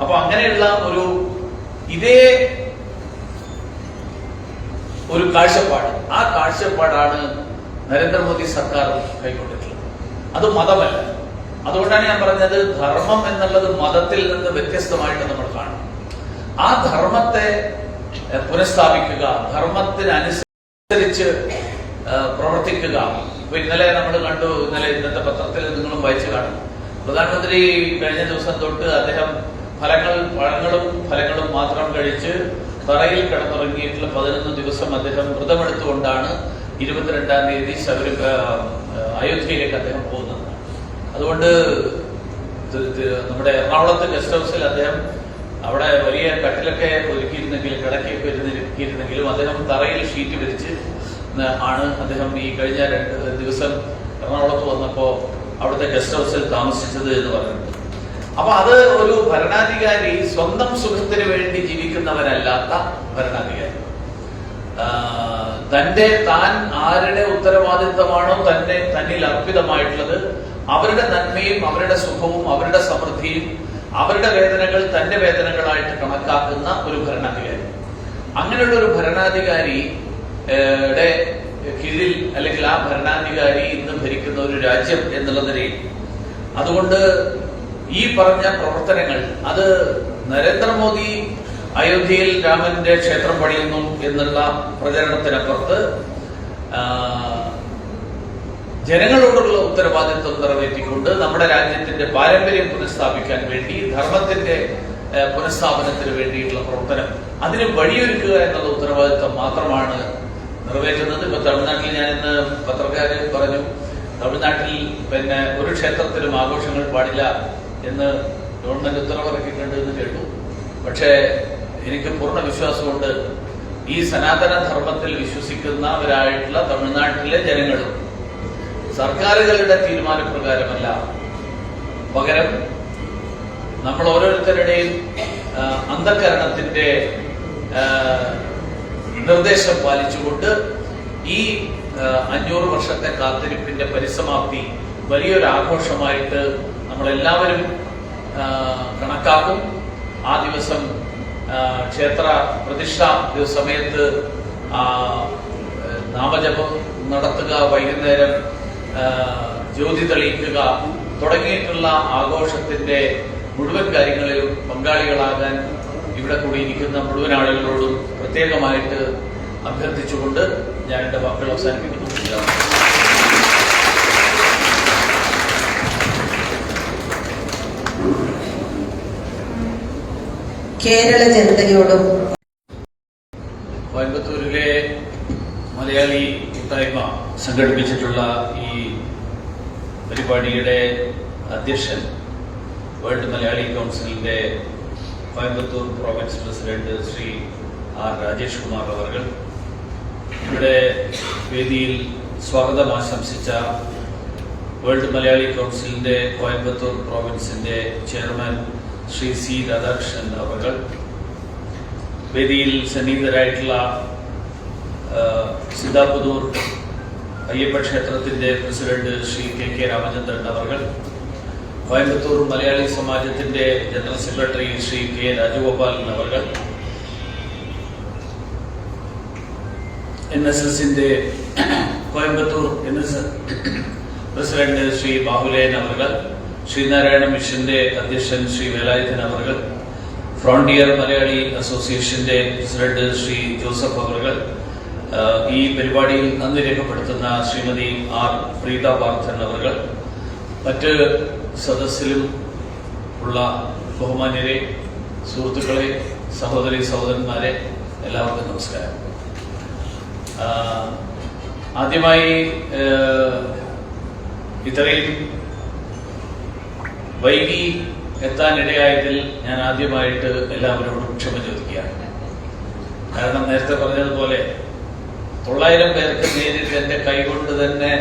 അപ്പൊ അങ്ങനെയുള്ള ഒരു ഇതേ ഒരു കാഴ്ചപ്പാട്. ആ കാഴ്ചപ്പാടാണ് നരേന്ദ്രമോദി സർക്കാർ കൈക്കൊണ്ടിട്ടുള്ളത്. അത് മതമല്ല. അതുകൊണ്ടാണ് ഞാൻ പറഞ്ഞത് ധർമ്മം എന്നുള്ളത് മതത്തിൽ നിന്ന് വ്യത്യസ്തമായിട്ട് നമ്മൾ കാണും. ആ ധർമ്മത്തെ പുനഃസ്ഥാപിക്കുക ധർമ്മത്തിനനുസരിച്ച് പ്രവർത്തിക്കുക. ഇപ്പൊ ഇന്നലെ നമ്മൾ കണ്ടു ഇന്നലെ ഇന്നത്തെ പത്രത്തിൽ നിങ്ങളും വായിച്ചു കാണും. പ്രധാനമന്ത്രി കഴിഞ്ഞ ദിവസം തൊട്ട് അദ്ദേഹം ഫലങ്ങൾ പഴങ്ങളും ഫലങ്ങളും മാത്രം കഴിച്ച് തറയിൽ കിടന്നുറങ്ങിയിട്ടുള്ള പതിനൊന്ന് ദിവസം അദ്ദേഹം വ്രതമെടുത്തുകൊണ്ടാണ് ഇരുപത്തിരണ്ടാം തീയതി ശബരി അയോധ്യയിലേക്ക് അദ്ദേഹം പോകുന്നത്. അതുകൊണ്ട് നമ്മുടെ എറണാകുളത്ത് ഗസ്റ്റ് ഹൗസിൽ അദ്ദേഹം അവിടെ വലിയ കട്ടിലൊക്കെ ഒരുക്കിയിരുന്നെങ്കിൽ കിടക്കിയൊക്കെ ഒരുക്കിയിരുന്നെങ്കിലും അദ്ദേഹം തറയിൽ ഷീറ്റ് വിരിച്ച് ആണ് അദ്ദേഹം ഈ കഴിഞ്ഞ രണ്ട് ദിവസം എറണാകുളത്ത് വന്നപ്പോൾ അവിടുത്തെ ഗസ്റ്റ് ഹൗസിൽ താമസിച്ചത് എന്ന് പറയുന്നത്. അപ്പൊ അത് ഒരു ഭരണാധികാരി സ്വന്തം സുഖത്തിന് വേണ്ടി ജീവിക്കുന്നവരല്ലാത്ത ഭരണാധികാരി. തന്റെ താൻ ആരുടെ ഉത്തരവാദിത്തമാണോ തന്നെ തന്നിൽ അർപ്പിതമായിട്ടുള്ളത് അവരുടെ നന്മയും അവരുടെ സുഖവും അവരുടെ സമൃദ്ധിയും അവരുടെ വേദനകൾ തന്റെ വേദനകളായിട്ട് കണക്കാക്കുന്ന ഒരു ഭരണാധികാരി. അങ്ങനെയുള്ള ഒരു ഭരണാധികാരി കീഴിൽ അല്ലെങ്കിൽ ആ ഭരണാധികാരി ഇന്ന് ഭരിക്കുന്ന ഒരു രാജ്യം എന്നുള്ള നിലയിൽ. അതുകൊണ്ട് ഈ പറഞ്ഞ പ്രവർത്തനങ്ങൾ അത് നരേന്ദ്രമോദി അയോധ്യയിൽ രാമന്റെ ക്ഷേത്രം പണിയുന്നു എന്നുള്ള പ്രചരണത്തിനപ്പുറത്ത് ജനങ്ങളോടുള്ള ഉത്തരവാദിത്വം നിറവേറ്റിക്കൊണ്ട് നമ്മുടെ രാജ്യത്തിന്റെ പാരമ്പര്യം പുനഃസ്ഥാപിക്കാൻ വേണ്ടി ധർമ്മത്തിന്റെ പുനഃസ്ഥാപനത്തിന് വേണ്ടിയിട്ടുള്ള പ്രവർത്തനം അതിന് വഴിയൊരുക്കുക എന്നുള്ള ഉത്തരവാദിത്വം മാത്രമാണ് നിറവേറ്റുന്നത്. ഇപ്പൊ തമിഴ്നാട്ടിൽ ഞാൻ ഇന്ന് പത്രക്കാര് പറഞ്ഞു തമിഴ്നാട്ടിൽ പിന്നെ ഒരു ക്ഷേത്രത്തിലും ആഘോഷങ്ങൾ പാടില്ല. എന്ന് ഗവൺമെന്റ് ഉത്തരവിറക്കിയിട്ടുണ്ട് എന്ന് കേട്ടു. പക്ഷേ എനിക്ക് പൂർണ വിശ്വാസമുണ്ട് ഈ സനാതന ധർമ്മത്തിൽ വിശ്വസിക്കുന്നവരായിട്ടുള്ള തമിഴ്നാട്ടിലെ ജനങ്ങളും സർക്കാരുകളുടെ തീരുമാനപ്രകാരമല്ല. പകരം നമ്മൾ ഓരോരുത്തരുടെയും അന്ധകരണത്തിന്റെ നിർദ്ദേശം പാലിച്ചുകൊണ്ട് ഈ അഞ്ഞൂറ് വർഷത്തെ കാത്തിരിപ്പിന്റെ പരിസമാപ്തി വലിയൊരു ആഘോഷമായിട്ട് നമ്മളെല്ലാവരും കണക്കാക്കും. ആ ദിവസം ക്ഷേത്ര പ്രതിഷ്ഠ സമയത്ത് നാമജപം നടത്തുക വൈകുന്നേരം ജ്യോതി തെളിയിക്കുക തുടങ്ങിയിട്ടുള്ള ആഘോഷത്തിന്റെ മുഴുവൻ കാര്യങ്ങളിലും പങ്കാളികളാകാൻ ഇവിടെ കൂടിയിരിക്കുന്ന മുഴുവൻ ആളുകളോടും പ്രത്യേകമായിട്ട് അഭ്യർത്ഥിച്ചുകൊണ്ട് ഞാൻ എന്റെ വാക്കുകൾ അവസാനിപ്പിക്കുന്നു. കേരള ജനതയോടും കോയമ്പത്തൂരിലെ മലയാളി കൂട്ടായ്മ സംഘടിപ്പിച്ചിട്ടുള്ള ഈ പരിപാടിയുടെ അധ്യക്ഷൻ വേൾഡ് മലയാളി കൗൺസിലിന്റെ Coimbatore province president Shri R Rajesh Kumar അവർ ഇവിടെ വേദിയിൽ സ്വാഗതം ആശംസിച്ച വേൾഡ് മലയാളി കൗൺസിലിന്റെ കോയമ്പത്തൂർ പ്രോവിൻസിന്റെ ചെയർമാൻ ശ്രീ സി രാധാകൃഷ്ണൻ അവർ വേദിയിൽ സന്നിഹിതരായിട്ടുള്ള സിദ്ധാപുതൂർ അയ്യപ്പ ക്ഷേത്രത്തിന്റെ president Shri K K Ramachandran അവർ Coimbatore Malayali സമാജത്തിന്റെ general secretary Shri K Rajagopalan അവർ എൻ എസ് എസിന്റെ Coimbatore N S president Shri Bahuleyan അവർ ശ്രീനാരായണ മിഷന്റെ അധ്യക്ഷൻ ശ്രീ വേലായുധൻ അവർ ഫ്രോണ്ടിയർ മലയാളി അസോസിയേഷന്റെ പ്രസിഡന്റ് ശ്രീ ജോസഫ് അവർ ഈ പരിപാടിയിൽ നന്ദി രേഖപ്പെടുത്തുന്ന ശ്രീമതി ആർ പ്രീത പാർത്ഥൻ അവർ മറ്റ് സദസ്സിലും ഉള്ള ബഹുമാന്യരെ സുഹൃത്തുക്കളെ സഹോദരി സഹോദരന്മാരെ എല്ലാവർക്കും നമസ്കാരം. ആദ്യമായി ഇത്രയും വൈകി എത്താനിടയായതിൽ ഞാൻ ആദ്യമായിട്ട് എല്ലാവരോടും ക്ഷമ ചോദിക്കുകയാണ്. കാരണം നേരത്തെ പറഞ്ഞതുപോലെ തൊള്ളായിരം പേർക്ക് നേരിട്ട് എന്റെ കൈകൊണ്ട് തന്നെ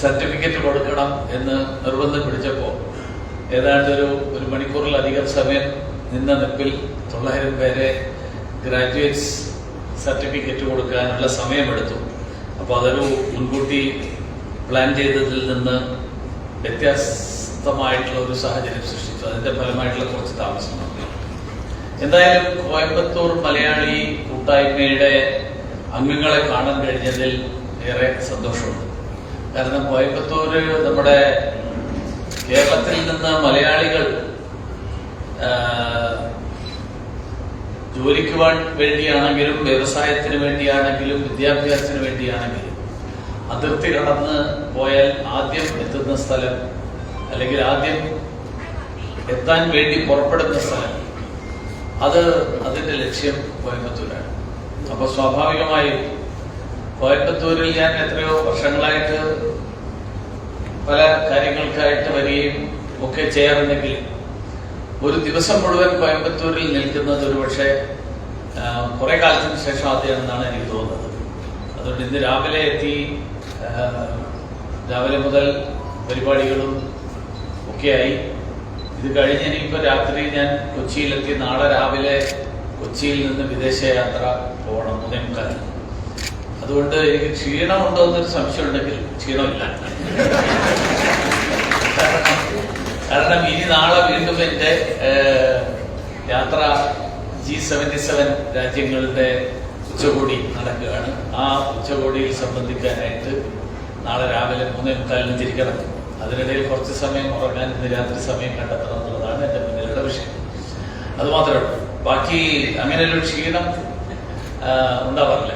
സർട്ടിഫിക്കറ്റ് കൊടുക്കണം എന്ന് നിർബന്ധം പിടിച്ചപ്പോൾ ഏതാണ്ട് ഒരു ഒരു മണിക്കൂറിലധികം സമയം നിന്ന നിപ്പിൽ തൊള്ളായിരം പേരെ ഗ്രാജുവേറ്റ്സ് സർട്ടിഫിക്കറ്റ് കൊടുക്കാനുള്ള സമയമെടുത്തു. അപ്പോൾ അതൊരു മുൻകൂട്ടി പ്ലാൻ ചെയ്തതിൽ നിന്ന് വ്യത്യസ്ത അസ്വസ്ഥമായിട്ടുള്ള ഒരു സാഹചര്യം സൃഷ്ടിച്ചു. അതിന്റെ ഫലമായിട്ടുള്ള കുറച്ച് താമസം എന്തായാലും കോയമ്പത്തൂർ മലയാളി കൂട്ടായ്മയുടെ അംഗങ്ങളെ കാണാൻ കഴിഞ്ഞതിൽ ഏറെ സന്തോഷമുണ്ട്. കാരണം കോയമ്പത്തൂർ നമ്മുടെ കേരളത്തിൽ നിന്ന് മലയാളികൾ ജോലിക്ക് വേണ്ടിയാണെങ്കിലും വ്യവസായത്തിന് വേണ്ടിയാണെങ്കിലും വിദ്യാഭ്യാസത്തിന് വേണ്ടിയാണെങ്കിലും അതിർത്തി കടന്ന് പോയാൽ ആദ്യം എത്തുന്ന സ്ഥലം അല്ലെങ്കിൽ ആദ്യം എത്താൻ വേണ്ടി പുറപ്പെടുന്ന സ്ഥലം. അത് അതിന്റെ ലക്ഷ്യം കോയമ്പത്തൂരാണ്. അപ്പൊ സ്വാഭാവികമായും കോയമ്പത്തൂരിൽ ഞാൻ എത്രയോ വർഷങ്ങളായിട്ട് പല കാര്യങ്ങൾക്കായിട്ട് വരികയും ഒക്കെ ചെയ്യാറുണ്ടെങ്കിൽ ഒരു ദിവസം മുഴുവൻ കോയമ്പത്തൂരിൽ നിൽക്കുന്നത് ഒരു പക്ഷേ കുറെ കാലത്തിന് ശേഷം ആദ്യമാണെന്നാണ് എനിക്ക് തോന്നുന്നത്. അതുകൊണ്ട് ഇന്ന് രാവിലെ എത്തി രാവിലെ മുതൽ പരിപാടികളും ഒക്കെയായി. ഇത് കഴിഞ്ഞ് ഇനിയിപ്പോൾ രാത്രി ഞാൻ കൊച്ചിയിലെത്തി. നാളെ രാവിലെ കൊച്ചിയിൽ നിന്ന് വിദേശയാത്ര പോകണം മുതൽക്കാൽ അതുകൊണ്ട് എനിക്ക് ക്ഷീണമുണ്ടോ എന്നൊരു സംശയം ഉണ്ടെങ്കിൽ ക്ഷീണമില്ല. കാരണം ഇനി നാളെ വീണ്ടും എന്റെ യാത്ര ജി സെവന്റി സെവൻ രാജ്യങ്ങളുടെ ഉച്ചകോടി നടക്കുകയാണ്. ആ ഉച്ചകോടിയിൽ സംബന്ധിക്കാനായിട്ട് നാളെ രാവിലെ മൂന്നേ മുക്കാലിന് തിരിക്കണം അതിനിടയിൽ കുറച്ച് സമയം ഉറങ്ങാൻ ഇന്ന് രാത്രി സമയം കണ്ടെത്തണം എന്നുള്ളതാണ് എന്റെ മുന്നിലുള്ള വിഷയം. അതുമാത്രമേ ഉള്ളൂ. ബാക്കി അങ്ങനെ ഒരു ക്ഷീണം ഉണ്ടാവാറില്ല.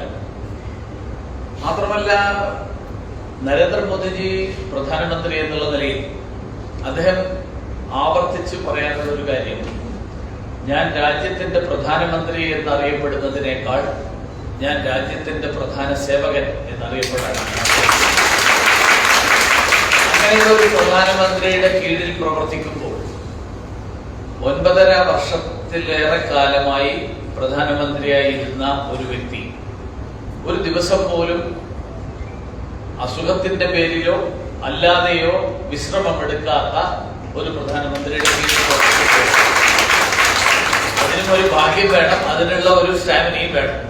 മാത്രമല്ല നരേന്ദ്രമോദിജി പ്രധാനമന്ത്രി എന്നുള്ള നിലയിൽ അദ്ദേഹം ആവർത്തിച്ച് പറയാനുള്ള ഒരു കാര്യം. ഞാൻ രാജ്യത്തിന്റെ പ്രധാനമന്ത്രി എന്നറിയപ്പെടുന്നതിനേക്കാൾ ഞാൻ രാജ്യത്തിന്റെ പ്രധാന സേവകൻ എന്നറിയപ്പെടാനാണ്. അങ്ങനെയുള്ള ഒരു പ്രധാനമന്ത്രിയുടെ കീഴിൽ പ്രവർത്തിക്കുമ്പോൾ ഒൻപതര വർഷത്തിലേറെ കാലമായി പ്രധാനമന്ത്രിയായിരുന്ന ഒരു വ്യക്തി ഒരു ദിവസം പോലും അസുഖത്തിന്റെ പേരിലോ അല്ലാതെയോ വിശ്രമമെടുക്കാത്ത ഒരു പ്രധാനമന്ത്രിയുടെ കീഴിൽ അതിനും ഒരു ഭാഗ്യം വേണം അതിനുള്ള ഒരു സ്റ്റാമിനയും വേണം.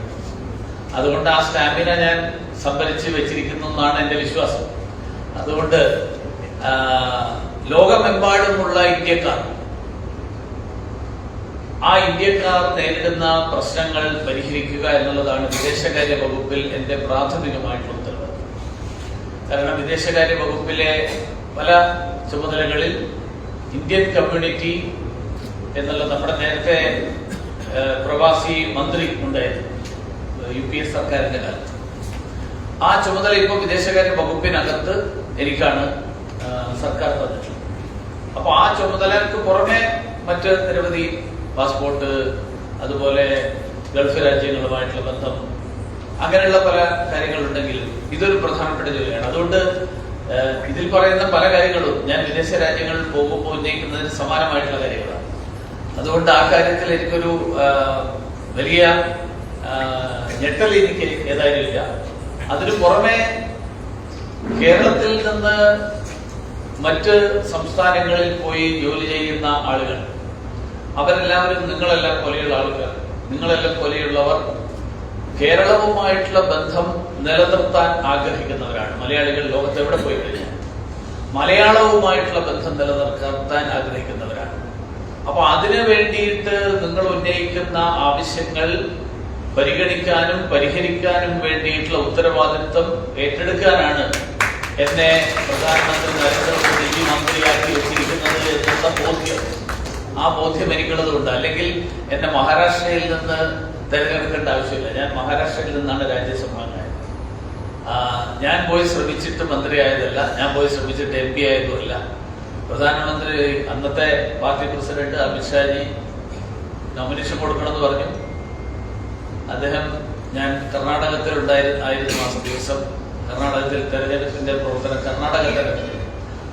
അതുകൊണ്ട് ആ സ്റ്റാമിന ഞാൻ സംഭരിച്ച് വെച്ചിരിക്കുന്നു എന്നാണ് എന്റെ വിശ്വാസം. അതുകൊണ്ട് ലോകമെമ്പാടുമുള്ള ഇന്ത്യക്കാർ ആ ഇന്ത്യക്കാർ നേരിടുന്ന പ്രശ്നങ്ങൾ പരിഹരിക്കുക എന്നുള്ളതാണ് വിദേശകാര്യ വകുപ്പിൽ എന്റെ പ്രാഥമികമായിട്ടുള്ള ഉത്തരവ്. കാരണം വിദേശകാര്യ വകുപ്പിലെ പല ചുമതലകളിൽ ഇന്ത്യൻ കമ്മ്യൂണിറ്റി എന്നുള്ള നമ്മുടെ നേരത്തെ പ്രവാസി മന്ത്രി ഉണ്ടായിരുന്നു യു പി എസ് സർക്കാരിന്റെ കാലത്ത്. ആ ചുമതല ഇപ്പോൾ വിദേശകാര്യ വകുപ്പിനകത്ത് എനിക്കാണ് സർക്കാർ തന്നിട്ടുള്ളത് അപ്പൊ ആ ചുമതലക്ക് പുറമെ മറ്റ് നിരവധി പാസ്പോർട്ട് അതുപോലെ ഗൾഫ് രാജ്യങ്ങളുമായിട്ടുള്ള ബന്ധം അങ്ങനെയുള്ള പല കാര്യങ്ങളുണ്ടെങ്കിൽ ഇതൊരു പ്രധാനപ്പെട്ട ജോലിയാണ്. അതുകൊണ്ട് ഇതിൽ പറയുന്ന പല കാര്യങ്ങളും ഞാൻ വിദേശ രാജ്യങ്ങളിൽ പോകുമ്പോൾ ഉന്നയിക്കുന്നതിന് സമാനമായിട്ടുള്ള കാര്യങ്ങളാണ്. അതുകൊണ്ട് ആ കാര്യത്തിൽ എനിക്കൊരു വലിയ ഞെട്ടൽ എനിക്ക് ഏതായാലും ഇല്ല. അതിനു പുറമെ കേരളത്തിൽ നിന്ന് മറ്റ് സംസ്ഥാനങ്ങളിൽ പോയി ജോലി ചെയ്യുന്ന ആളുകൾ. അവരെല്ലാവരും നിങ്ങളെല്ലാം പോലെയുള്ള ആളുകൾ. നിങ്ങളെല്ലാം പോലെയുള്ളവർ കേരളവുമായിട്ടുള്ള ബന്ധം നിലനിർത്താൻ ആഗ്രഹിക്കുന്നവരാണ്. മലയാളികൾ ലോകത്ത് എവിടെ പോയി കഴിഞ്ഞാൽ മലയാളവുമായിട്ടുള്ള ബന്ധം നിലനിർത്താൻ ആഗ്രഹിക്കുന്നവരാണ്. അപ്പൊ അതിനു വേണ്ടിയിട്ട് നിങ്ങൾ ഉന്നയിക്കുന്ന ആവശ്യങ്ങൾ പരിഗണിക്കാനും പരിഹരിക്കാനും വേണ്ടിയിട്ടുള്ള ഉത്തരവാദിത്വം ഏറ്റെടുക്കാനാണ് എന്നെ പ്രധാനമന്ത്രി നരേന്ദ്രമോദിജി മന്ത്രിയാക്കി വെച്ചിരിക്കുന്നത് എന്നുള്ള ബോധ്യം. ആ ബോധ്യം എനിക്കുള്ളതുകൊണ്ട് അല്ലെങ്കിൽ എന്നെ മഹാരാഷ്ട്രയിൽ നിന്ന് തിരഞ്ഞെടുക്കേണ്ട ആവശ്യമില്ല. ഞാൻ മഹാരാഷ്ട്രയിൽ നിന്നാണ് രാജ്യസഭാംഗമായത്. ഞാൻ പോയി ശ്രമിച്ചിട്ട് മന്ത്രിയായതല്ല. ഞാൻ പോയി ശ്രമിച്ചിട്ട് എം പി ആയതുമല്ല. പ്രധാനമന്ത്രി അന്നത്തെ പാർട്ടി പ്രസിഡന്റ് അമിത്ഷാജി നോമിനേഷൻ കൊടുക്കണമെന്ന് പറഞ്ഞു. അദ്ദേഹം ഞാൻ കർണാടകത്തിൽ ഉണ്ടായിരുന്നു ആയിരുന്നു മാസം ദിവസം. കർണാടകത്തിൽ തെരഞ്ഞെടുപ്പിന്റെ പ്രവർത്തനം കർണാടക തെരഞ്ഞെടുപ്പ്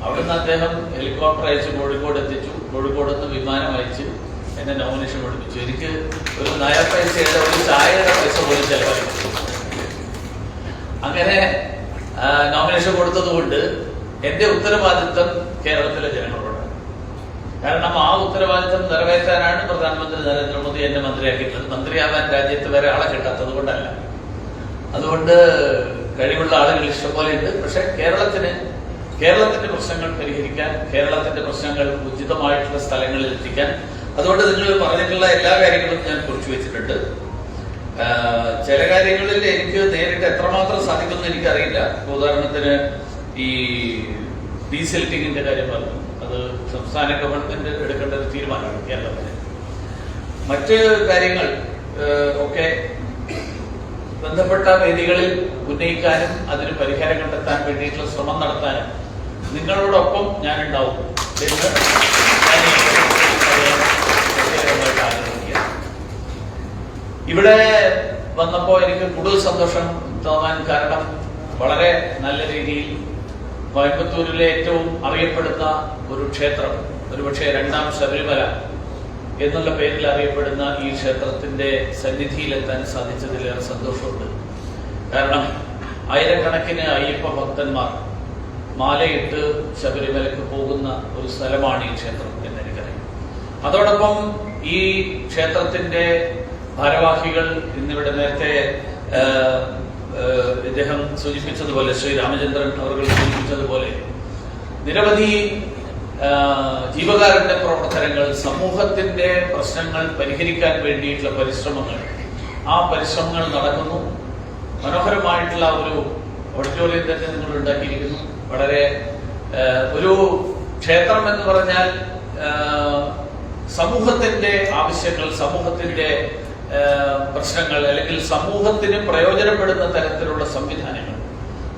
അവിടുന്ന് അദ്ദേഹം ഹെലികോപ്റ്റർ അയച്ച് കോഴിക്കോട് എത്തിച്ചു. കോഴിക്കോട് നിന്ന് വിമാനം അയച്ച് എന്നെ നോമിനേഷൻ പഠിപ്പിച്ചു എനിക്ക് ഒരു നയ പൈസയുടെ ഒരു ചായയുടെ പൈസ പോലും ചെലവായി അങ്ങനെ നോമിനേഷൻ കൊടുത്തതുകൊണ്ട് എന്റെ ഉത്തരവാദിത്വം കേരളത്തിലെ ജനങ്ങളോടാണ്. കാരണം ആ ഉത്തരവാദിത്വം നിറവേറ്റാനാണ് പ്രധാനമന്ത്രി നരേന്ദ്രമോദി എന്നെ മന്ത്രിയാക്കിയിട്ടുള്ളത്. മന്ത്രിയാവാൻ രാജ്യത്ത് വരെ ആളെ കിട്ടാത്തത് കൊണ്ടല്ല. അതുകൊണ്ട് കഴിവുള്ള ആളുകൾ ഇഷ്ടംപോലെ ഉണ്ട്. പക്ഷെ കേരളത്തിന് കേരളത്തിന്റെ പ്രശ്നങ്ങൾ പരിഹരിക്കാൻ കേരളത്തിന്റെ പ്രശ്നങ്ങൾ ഉചിതമായിട്ടുള്ള സ്ഥലങ്ങളിൽ എത്തിക്കാൻ അതുകൊണ്ട് നിങ്ങൾ പറഞ്ഞിട്ടുള്ള എല്ലാ കാര്യങ്ങളും ഞാൻ കുറിച്ചു വെച്ചിട്ടുണ്ട്. ചില കാര്യങ്ങളിൽ എനിക്ക് നേരിട്ട് എത്രമാത്രം സാധിക്കുമെന്ന് എനിക്കറിയില്ല. ഉദാഹരണത്തിന് ഈ ഡീസെൽറ്റിങ്ങിന്റെ കാര്യം പറഞ്ഞു. അത് സംസ്ഥാന ഗവൺമെന്റ് എടുക്കേണ്ട ഒരു തീരുമാനമാണ് കേരളത്തിന്. മറ്റ് കാര്യങ്ങൾ ഒക്കെ ബന്ധപ്പെട്ട വേദികളിൽ ഉന്നയിക്കാനും അതിന് പരിഹാരം കണ്ടെത്താൻ വേണ്ടിയിട്ടുള്ള ശ്രമം നടത്താനും നിങ്ങളോടൊപ്പം ഞാൻ ഉണ്ടാവും ഇവിടെ വന്നപ്പോൾ എനിക്ക് കൂടുതൽ സന്തോഷം തോന്നാൻ കാരണം വളരെ നല്ല രീതിയിൽ കോയമ്പത്തൂരിലെ ഏറ്റവും അറിയപ്പെടുന്ന ഒരു ക്ഷേത്രം. ഒരുപക്ഷെ രണ്ടാം ശബരിമല. എന്നുള്ള പേരിൽ അറിയപ്പെടുന്ന ഈ ക്ഷേത്രത്തിന്റെ സന്നിധിയിലെത്താൻ സാധിച്ചതിലേറെ സന്തോഷമുണ്ട്. കാരണം ആയിരക്കണക്കിന് അയ്യപ്പ ഭക്തന്മാർ മാലയിട്ട് ശബരിമലയ്ക്ക് പോകുന്ന ഒരു സ്ഥലമാണ് ഈ ക്ഷേത്രം എന്ന് എനിക്കറിയാം അതോടൊപ്പം ഈ ക്ഷേത്രത്തിന്റെ ഭാരവാഹികൾ ഇന്നിവിടെ നേരത്തെ ഇദ്ദേഹം സൂചിപ്പിച്ചതുപോലെ ശ്രീ രാമചന്ദ്രൻ അവർ സൂചിപ്പിച്ചതുപോലെ നിരവധി ജീവകാരുണ്യ പ്രവർത്തനങ്ങൾ സമൂഹത്തിന്റെ പ്രശ്നങ്ങൾ പരിഹരിക്കാൻ വേണ്ടിയിട്ടുള്ള പരിശ്രമങ്ങൾ. ആ പരിശ്രമങ്ങൾ നടക്കുന്നു. മനോഹരമായിട്ടുള്ള ഒരു ഓഡിറ്റോറിയം തന്നെ നിങ്ങൾ ഉണ്ടാക്കിയിരിക്കുന്നു. വളരെ ഒരു ക്ഷേത്രം എന്ന് പറഞ്ഞാൽ സമൂഹത്തിന്റെ ആവശ്യങ്ങൾ സമൂഹത്തിന്റെ പ്രശ്നങ്ങൾ അല്ലെങ്കിൽ സമൂഹത്തിന് പ്രയോജനപ്പെടുന്ന തരത്തിലുള്ള സംവിധാനങ്ങൾ.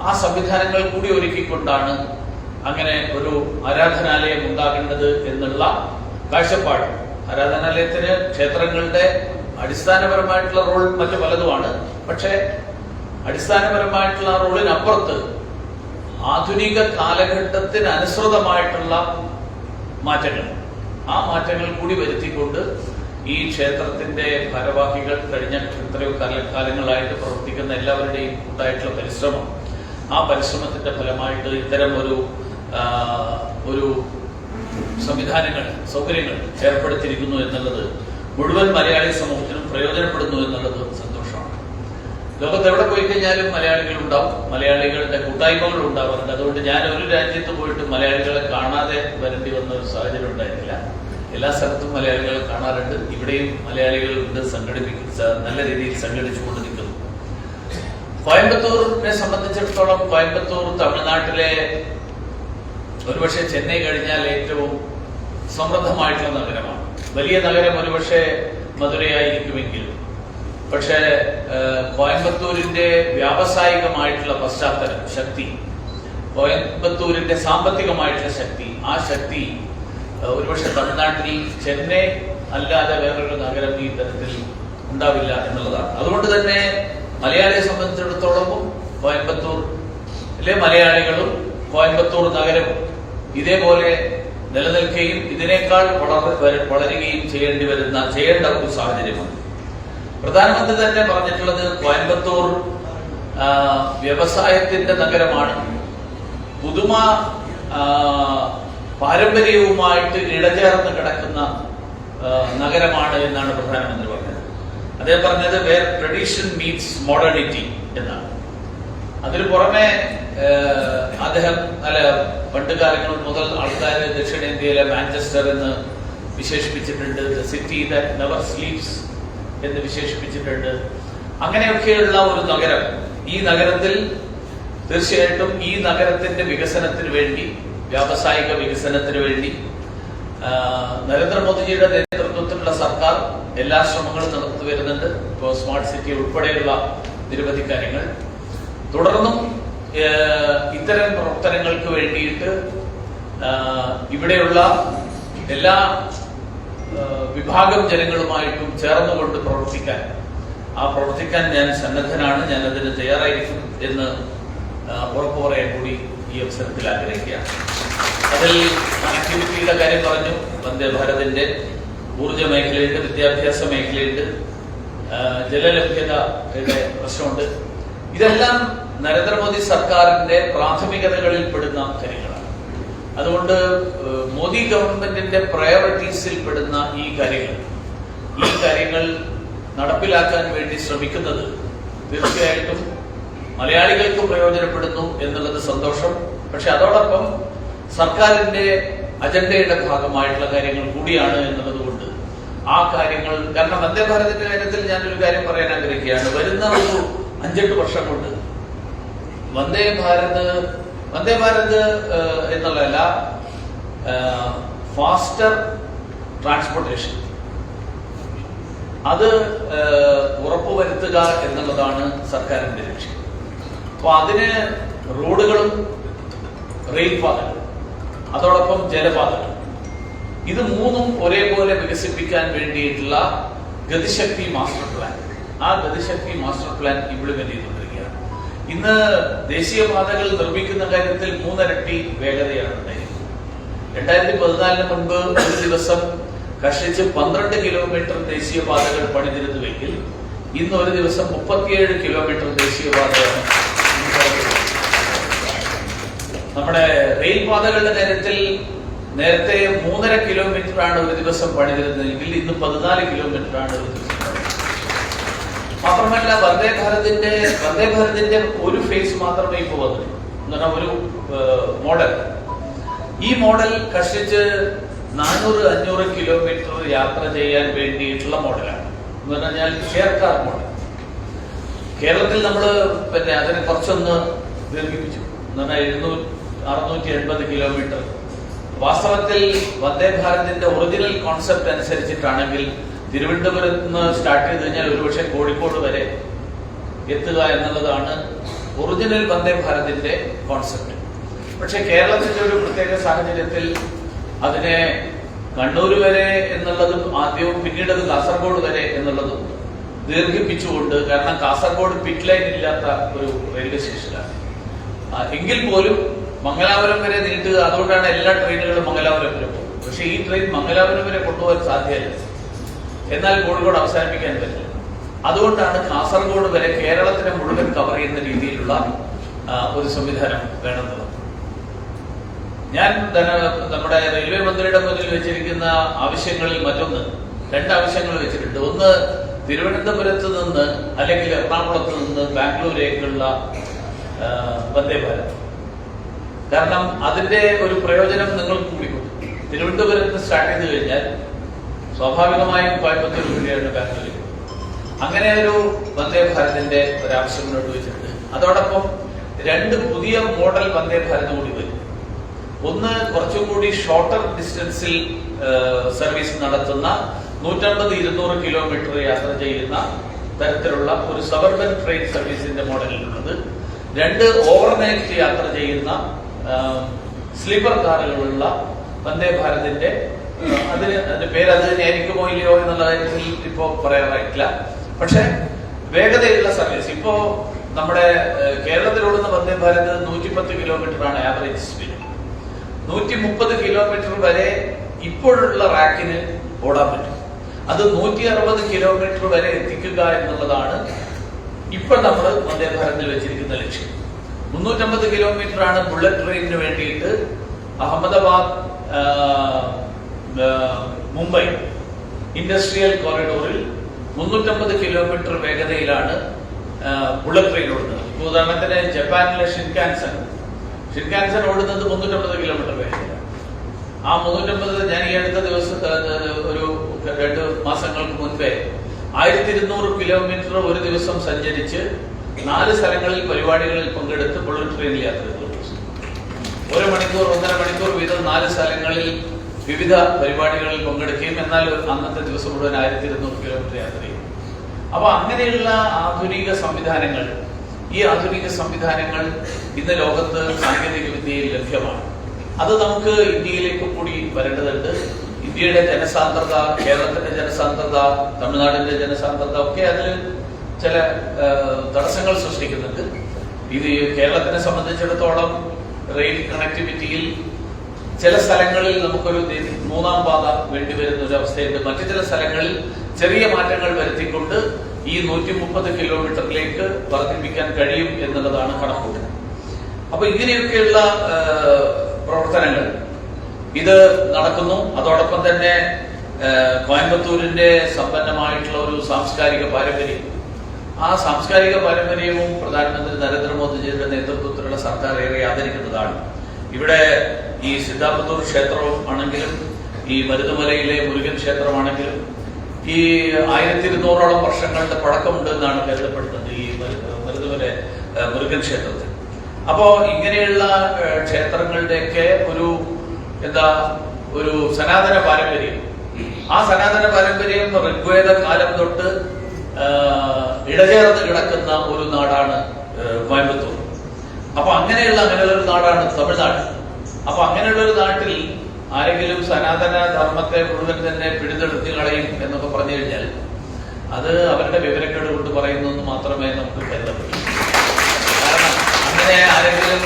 ആ സംവിധാനങ്ങൾ കൂടി ഒരുക്കിക്കൊണ്ടാണ് അങ്ങനെ ഒരു ആരാധനാലയം ഉണ്ടാകേണ്ടത് എന്നുള്ള കാഴ്ചപ്പാട്. ആരാധനാലയത്തിന് ക്ഷേത്രങ്ങളുടെ അടിസ്ഥാനപരമായിട്ടുള്ള റോൾ മറ്റു പലതുമാണ്. പക്ഷേ അടിസ്ഥാനപരമായിട്ടുള്ള റോളിനപ്പുറത്ത് ആധുനിക കാലഘട്ടത്തിന് അനുസൃതമായിട്ടുള്ള മാറ്റങ്ങൾ. ആ മാറ്റങ്ങൾ കൂടി വരുത്തിക്കൊണ്ട് ഈ ക്ഷേത്രത്തിന്റെ ഭാരവാഹികൾ കഴിഞ്ഞ എത്രയോ കാലങ്ങളായിട്ട് പ്രവർത്തിക്കുന്ന എല്ലാവരുടെയും കൂട്ടായിട്ടുള്ള പരിശ്രമം. ആ പരിശ്രമത്തിന്റെ ഫലമായിട്ട് ഇത്തരം ഒരു ഒരു സംവിധാനങ്ങൾ സൗകര്യങ്ങൾ ഏർപ്പെടുത്തിയിരിക്കുന്നു എന്നുള്ളത് മുഴുവൻ മലയാളി സമൂഹത്തിനും പ്രയോജനപ്പെടുന്നു എന്നുള്ളത് സന്തോഷമാണ്. ലോകത്ത് എവിടെ പോയി കഴിഞ്ഞാലും മലയാളികൾ ഉണ്ടാവും മലയാളികളുടെ കൂട്ടായ്മകൾ ഉണ്ടാവാറുണ്ട് അതുകൊണ്ട് ഞാൻ ഒരു രാജ്യത്ത് പോയിട്ട് മലയാളികളെ കാണാതെ വരേണ്ടി വന്ന ഒരു സാഹചര്യം ഉണ്ടായിരുന്നില്ല എല്ലാ സ്ഥലത്തും മലയാളികളെ കാണാറുണ്ട്. ഇവിടെയും മലയാളികൾ ഉണ്ട് സംഘടിപ്പിക്കുന്ന നല്ല രീതിയിൽ സംഘടിച്ചുകൊണ്ട് നിൽക്കുന്നു. കോയമ്പത്തൂരിനെ സംബന്ധിച്ചിടത്തോളം കോയമ്പത്തൂർ തമിഴ്നാട്ടിലെ ഒരുപക്ഷെ ചെന്നൈ കഴിഞ്ഞാൽ ഏറ്റവും സമൃദ്ധമായിട്ടുള്ള നഗരമാണ്. വലിയ നഗരം ഒരുപക്ഷെ മധുരയായിരിക്കുമെങ്കിലും പക്ഷേ കോയമ്പത്തൂരിന്റെ വ്യാവസായികമായിട്ടുള്ള പശ്ചാത്തലം ശക്തി കോയമ്പത്തൂരിന്റെ സാമ്പത്തികമായിട്ടുള്ള ശക്തി ആ ശക്തി ഒരുപക്ഷെ തമിഴ്നാട്ടിൽ ചെന്നൈ അല്ലാതെ വേറൊരു നഗരം ഈ തരത്തിൽ ഉണ്ടാവില്ല എന്നുള്ളതാണ്. അതുകൊണ്ട് തന്നെ മലയാളിയെ സംബന്ധിച്ചിടത്തോളവും കോയമ്പത്തൂരിലെ മലയാളികളും കോയമ്പത്തൂർ നഗരവും ഇതേപോലെ നിലനിൽക്കുകയും ഇതിനേക്കാൾ വളരുകയും ചെയ്യേണ്ടി വരുന്ന ചെയ്യേണ്ട ഒരു സാഹചര്യമാണ്. പ്രധാനമന്ത്രി തന്നെ പറഞ്ഞിട്ടുള്ളത് കോയമ്പത്തൂർ വ്യവസായത്തിന്റെ നഗരമാണ്. പുതുമ പാരമ്പര്യവുമായിട്ട് ഇടചേർന്ന് കിടക്കുന്ന നഗരമാണ് എന്നാണ് പ്രധാനമന്ത്രി പറഞ്ഞത്. അദ്ദേഹം പറഞ്ഞത് വേർ ട്രഡീഷൻ മീറ്റ്സ് മോഡേണിറ്റി എന്നാണ്. അതിനു പുറമെ അദ്ദേഹം അല്ല പണ്ട് കാലങ്ങൾ മുതൽ ആൾക്കാർ ദക്ഷിണേന്ത്യയിലെ മാഞ്ചസ്റ്റർ എന്ന് വിശേഷിപ്പിച്ചിട്ടുണ്ട് the city that never sleeps എന്ന് വിശേഷിപ്പിച്ചിട്ടുണ്ട്. അങ്ങനെയൊക്കെയുള്ള ഒരു നഗരം. ഈ നഗരത്തിൽ തീർച്ചയായിട്ടും ഈ നഗരത്തിന്റെ വികസനത്തിന് വേണ്ടി വ്യാവസായിക വികസനത്തിന് വേണ്ടി നരേന്ദ്രമോദിജിയുടെ നേതൃത്വത്തിലുള്ള സർക്കാർ എല്ലാ ശ്രമങ്ങളും നടത്തി വരുന്നുണ്ട്. ഇപ്പോൾ സ്മാർട്ട് സിറ്റി ഉൾപ്പെടെയുള്ള നിരവധി കാര്യങ്ങൾ. തുടർന്നും ഇത്തരം പ്രവർത്തനങ്ങൾക്ക് വേണ്ടിയിട്ട് ഇവിടെയുള്ള എല്ലാ വിഭാഗം ജനങ്ങളുമായിട്ടും ചേർന്നുകൊണ്ട് പ്രവർത്തിക്കാൻ ആ പ്രവർത്തിക്കാൻ ഞാൻ സന്നദ്ധനാണ് ഞാൻ അതിന് തയ്യാറായിരിക്കും എന്ന് ഉറപ്പു പറയാൻ കൂടി ഈ അവസരത്തിൽ ആഗ്രഹിക്കുകയാണ്. അതിൽ കണക്ടിവിറ്റിയുടെ കാര്യം പറഞ്ഞു. വന്ദേ ഭാരതിന്റെ ഊർജ മേഖലയുണ്ട് വിദ്യാഭ്യാസ മേഖലയുണ്ട് ജലലഭ്യതയുടെ പ്രശ്നമുണ്ട്. ഇതെല്ലാം നരേന്ദ്രമോദി സർക്കാരിന്റെ പ്രാഥമികതകളിൽ പെടുന്ന കാര്യങ്ങളാണ്. അതുകൊണ്ട് മോദി ഗവൺമെന്റിന്റെ പ്രയോറിറ്റീസിൽ പെടുന്ന ഈ കാര്യങ്ങൾ ഈ കാര്യങ്ങൾ നടപ്പിലാക്കാൻ വേണ്ടി ശ്രമിക്കുന്നത് തീർച്ചയായിട്ടും മലയാളികൾക്ക് പ്രയോജനപ്പെടുന്നു എന്നുള്ളത് സന്തോഷം. പക്ഷെ അതോടൊപ്പം സർക്കാരിന്റെ അജണ്ടയുടെ ഭാഗമായിട്ടുള്ള കാര്യങ്ങൾ കൂടിയാണ് എന്നുള്ളത് കൊണ്ട് ആ കാര്യങ്ങൾ കാരണം വന്ദേ ഭാരതിന്റെ കാര്യത്തിൽ ഞാനൊരു കാര്യം പറയാൻ ആഗ്രഹിക്കുകയാണ്. വരുന്ന ഒരു അഞ്ചെട്ട് വർഷം കൊണ്ട് വന്ദേ ഭാരത് വന്ദേ ഭാരത് എന്നുള്ളതല്ല ഫാസ്റ്റർ ട്രാൻസ്പോർട്ടേഷൻ അത് ഉറപ്പുവരുത്തുക എന്നുള്ളതാണ് സർക്കാരിന്റെ ലക്ഷ്യം. അപ്പോൾ അതിന് റോഡുകളും റെയിൽപാതകളും അതോടൊപ്പം ജലപാതകളും ഇത് മൂന്നും ഒരേപോലെ വികസിപ്പിക്കാൻ വേണ്ടിയിട്ടുള്ള ഗതിശക്തി മാസ്റ്റർ പ്ലാൻ ആ ഗതിശക്തി മാസ്റ്റർ പ്ലാൻ ഇംപ്ലിമെന്റ് ചെയ്തുകൊണ്ടിരിക്കുകയാണ് ഇന്ന് ദേശീയപാതകൾ നിർമ്മിക്കുന്ന കാര്യത്തിൽ മൂന്നരട്ടി വേഗതയാണ് ഉണ്ടായിരുന്നത് രണ്ടായിരത്തി പതിനാലിന് മുൻപ് ഒരു ദിവസം കഷ്ടിച്ച് പന്ത്രണ്ട് കിലോമീറ്റർ ദേശീയപാതകൾ പണിതിരുന്നുവെങ്കിൽ ഇന്ന് ഒരു ദിവസം മുപ്പത്തിയേഴ് കിലോമീറ്റർ ദേശീയപാതയാണ് നമ്മുടെ റെയിൽ പാതകളുടെ കാര്യത്തിൽ നേരത്തെ മൂന്നര കിലോമീറ്റർ ആണ് ഒരു ദിവസം പണിതിരുന്നതെങ്കിൽ ഇന്ന് പതിനാല് കിലോമീറ്റർ ആണ് ഒരു ദിവസം മാത്രമല്ല വന്ദേ ഭാരതിന്റെ വന്ദേ ഭാരതിന്റെ ഒരു ഫേസ് മാത്രമേ ഇപ്പോൾ വന്നിട്ടുള്ളൂ. എന്ന് പറഞ്ഞാൽ ഒരു മോഡൽ ഈ മോഡൽ കഷ്ടിച്ച് നാനൂറ് അഞ്ഞൂറ് കിലോമീറ്റർ യാത്ര ചെയ്യാൻ വേണ്ടിയിട്ടുള്ള മോഡലാണ് എന്ന് പറഞ്ഞാൽ ഷെയർ കാർ മോഡൽ കേരളത്തിൽ നമ്മൾ പിന്നെ അതിനെ കുറച്ചൊന്ന് ദീർഘിപ്പിച്ചു. എന്ന് പറഞ്ഞാൽ അറുന്നൂറ്റി എൺപത് കിലോമീറ്റർ വാസ്തവത്തിൽ വന്ദേ ഭാരതിന്റെ ഒറിജിനൽ കോൺസെപ്റ്റ് അനുസരിച്ചിട്ടാണെങ്കിൽ തിരുവനന്തപുരത്ത് നിന്ന് സ്റ്റാർട്ട് ചെയ്ത് കഴിഞ്ഞാൽ ഒരുപക്ഷെ കോഴിക്കോട് വരെ എത്തുക എന്നുള്ളതാണ് ഒറിജിനൽ വന്ദേ ഭാരതിന്റെ കോൺസെപ്റ്റ് പക്ഷെ കേരളത്തിന്റെ ഒരു പ്രത്യേക സാഹചര്യത്തിൽ അതിനെ കണ്ണൂർ വരെ എന്നുള്ളതും ആദ്യവും പിന്നീട് അത് കാസർഗോഡ് വരെ എന്നുള്ളതും ദീർഘിപ്പിച്ചുകൊണ്ട് കാരണം കാസർഗോഡ് പിറ്റ് ലൈൻ ഇല്ലാത്ത ഒരു റെയിൽവേ സ്റ്റേഷനാണ് എങ്കിൽ പോലും മംഗലാപുരം വരെ നീട്ടുക അതുകൊണ്ടാണ് എല്ലാ ട്രെയിനുകളും മംഗലാപുരം വരെ പോകും പക്ഷെ ഈ ട്രെയിൻ മംഗലാപുരം വരെ കൊണ്ടുപോകാൻ സാധ്യമല്ല എന്നാൽ കോഴിക്കോട് അവസാനിപ്പിക്കാൻ പറ്റില്ല അതുകൊണ്ടാണ് കാസർഗോഡ് വരെ കേരളത്തിനെ മുഴുവൻ കവർ ചെയ്യുന്ന രീതിയിലുള്ള ഒരു സംവിധാനം വേണമെന്നത്. ഞാൻ നമ്മുടെ റെയിൽവേ മന്ത്രിയുടെ മുന്നിൽ വെച്ചിരിക്കുന്ന ആവശ്യങ്ങളിൽ മറ്റൊന്ന് രണ്ട് ആവശ്യങ്ങൾ വെച്ചിട്ടുണ്ട്. ഒന്ന് തിരുവനന്തപുരത്ത് നിന്ന് അല്ലെങ്കിൽ എറണാകുളത്ത് നിന്ന് ബാംഗ്ലൂരേക്കുള്ള വന്ദേ ഭാരത്. കാരണം അതിന്റെ ഒരു പ്രയോജനം നിങ്ങൾക്ക് കൂടി. തിരുവനന്തപുരത്ത് സ്റ്റാർട്ട് ചെയ്ത് കഴിഞ്ഞാൽ സ്വാഭാവികമായും കോയമ്പത്തൂർ ജില്ലയുടെ ബാംഗ്ലൂരിൽ അങ്ങനെ ഒരു വന്ദേ ഭാരതിന്റെ ഒരാവശ്യം മുന്നോട്ട് വെച്ചിട്ടുണ്ട്. അതോടൊപ്പം രണ്ട് പുതിയ മോഡൽ വന്ദേ ഭാരത് കൂടി വരും. ഒന്ന് കുറച്ചും കൂടി ഷോർട്ടർ ഡിസ്റ്റൻസിൽ സർവീസ് നടത്തുന്ന നൂറ്റമ്പത് ഇരുന്നൂറ് കിലോമീറ്റർ യാത്ര ചെയ്യുന്ന തരത്തിലുള്ള ഒരു സബർബൻ ട്രെയിൻ സർവീസിന്റെ മോഡലിലുള്ളത് രണ്ട് ഓവർനൈറ്റ് യാത്ര ചെയ്യുന്ന സ്ലീപ്പർ കാറുകളുള്ള വന്ദേ ഭാരതിന്റെ അതിന് അതിന്റെ പേര് അത് തന്നെയായിരിക്കുമോ ഇല്ലയോ എന്നുള്ള കാര്യത്തിൽ ഇപ്പോ പറയാറായിട്ടില്ല പക്ഷെ വേഗതയുള്ള സർവീസ്. ഇപ്പോ നമ്മുടെ കേരളത്തിലൂടെ കേരളത്തിലോടുന്ന വന്ദേ ഭാരത് നൂറ്റിപ്പത്ത് കിലോമീറ്റർ ആണ് ആവറേജ് സ്പീഡ് നൂറ്റി മുപ്പത് കിലോമീറ്റർ വരെ ഇപ്പോഴുള്ള റാക്കിന് ഓടാൻ പറ്റും. അത് നൂറ്റി അറുപത് കിലോമീറ്റർ വരെ എത്തിക്കുക എന്നുള്ളതാണ് ഇപ്പൊ നമ്മൾ വന്ദേ ഭാരതിൽ വെച്ചിരിക്കുന്ന ലക്ഷ്യം. മുന്നൂറ്റമ്പത് കിലോമീറ്റർ ആണ് ബുള്ളറ്റ് ട്രെയിനിന് വേണ്ടിയിട്ട് അഹമ്മദാബാദ് മുംബൈ ഇൻഡസ്ട്രിയൽ കോറിഡോറിൽ മുന്നൂറ്റമ്പത് കിലോമീറ്റർ വേഗതയിലാണ് ബുള്ളറ്റ് ട്രെയിൻ ഓടുന്നത്. ഇപ്പൊ ഉദാഹരണത്തിന് ജപ്പാനിലെ ഷിൻകാൻസൺ. ഷിൻകാൻസൺ ഓടുന്നത് മുന്നൂറ്റമ്പത് കിലോമീറ്റർ വേഗതയിലാണ്. ആ മുന്നൂറ്റമ്പത് ഞാൻ ഈ അടുത്ത ദിവസം ഒരു രണ്ട് മാസങ്ങൾക്ക് മുൻപേ ആയിരത്തി ഇരുന്നൂറ് കിലോമീറ്റർ ഒരു ദിവസം സഞ്ചരിച്ച് നാല് സ്ഥലങ്ങളിൽ പരിപാടികളിൽ പങ്കെടുത്ത് ബുള്ളറ്റ് ട്രെയിനിൽ യാത്ര ചെയ്തു. ഒരു മണിക്കൂർ ഒന്നര മണിക്കൂർ വീതം നാല് സ്ഥലങ്ങളിൽ വിവിധ പരിപാടികളിൽ പങ്കെടുക്കുകയും എന്നാൽ അന്നത്തെ ദിവസം മുഴുവൻ ആയിരത്തി ഇരുന്നൂറ് കിലോമീറ്റർ യാത്ര ചെയ്യും. അപ്പൊ അങ്ങനെയുള്ള ആധുനിക സംവിധാനങ്ങൾ ഈ ആധുനിക സംവിധാനങ്ങൾ ഇന്ന് ലോകത്ത് സാങ്കേതിക വിദ്യയിൽ ലഭ്യമാണ്. അത് നമുക്ക് ഇന്ത്യയിലേക്ക് കൂടി വരേണ്ടതുണ്ട്. ഇന്ത്യയുടെ ജനസാന്ദ്രത കേരളത്തിന്റെ ജനസാന്ദ്രത തമിഴ്നാടിന്റെ ജനസാന്ദ്രത ഒക്കെ അതിൽ ചില തടസ്സങ്ങൾ സൃഷ്ടിക്കുന്നുണ്ട്. ഇത് കേരളത്തിനെ സംബന്ധിച്ചിടത്തോളം റെയിൽ കണക്ടിവിറ്റിയിൽ ചില സ്ഥലങ്ങളിൽ നമുക്കൊരു മൂന്നാം പാത വേണ്ടിവരുന്ന ഒരു അവസ്ഥയുണ്ട്. മറ്റു ചില സ്ഥലങ്ങളിൽ ചെറിയ മാറ്റങ്ങൾ വരുത്തിക്കൊണ്ട് ഈ നൂറ്റി മുപ്പത് കിലോമീറ്ററിലേക്ക് വർദ്ധിപ്പിക്കാൻ കഴിയും എന്നുള്ളതാണ് കണക്കൂട്ടൽ അപ്പൊ ഇങ്ങനെയൊക്കെയുള്ള പ്രവർത്തനങ്ങൾ ഇത് നടക്കുന്നു. അതോടൊപ്പം തന്നെ കോയമ്പത്തൂരിന്റെ സമ്പന്നമായിട്ടുള്ള ഒരു സാംസ്കാരിക പാരമ്പര്യം. ആ സാംസ്കാരിക പാരമ്പര്യവും പ്രധാനമന്ത്രി നരേന്ദ്രമോദിജിയുടെ നേതൃത്വത്തിലുള്ള സർക്കാർ ഏറെ ആദരിക്കുന്നതാണ്. ഇവിടെ ഈ സിദ്ധാപത്തൂർ ക്ഷേത്രവും ആണെങ്കിലും ഈ മരുതുമലയിലെ മുരുകൻ ക്ഷേത്രമാണെങ്കിലും ഈ ആയിരത്തി ഇരുന്നൂറോളം വർഷങ്ങളുടെ പഴക്കമുണ്ട് എന്നാണ് കരുതപ്പെടുന്നത് ഈ മരുതമല മുരുകൻ ക്ഷേത്രത്തിൽ. അപ്പോ ഇങ്ങനെയുള്ള ക്ഷേത്രങ്ങളുടെയൊക്കെ ഒരു എന്താ ഒരു സനാതന പാരമ്പര്യം. ആ സനാതന പാരമ്പര്യം ഋഗ്വേദ കാലം തൊട്ട് ഇടചേർന്ന് കിടക്കുന്ന ഒരു നാടാണ് കോയമ്പത്തൂർ. അപ്പൊ അങ്ങനെയുള്ള അങ്ങനെയുള്ള ഒരു നാടാണ് തമിഴ്നാട്. അപ്പൊ അങ്ങനെയുള്ള ഒരു നാട്ടിൽ ആരെങ്കിലും സനാതന ധർമ്മത്തെ മുഴുവൻ തന്നെ പിടിതെടുത്ത് കളയും എന്നൊക്കെ പറഞ്ഞു കഴിഞ്ഞാൽ അത് അവരുടെ വിവരക്കേട് കൊണ്ട് പറയുന്നു എന്ന് മാത്രമേ നമുക്ക് കരുതാൻ കാരണം അങ്ങനെ ആരെങ്കിലും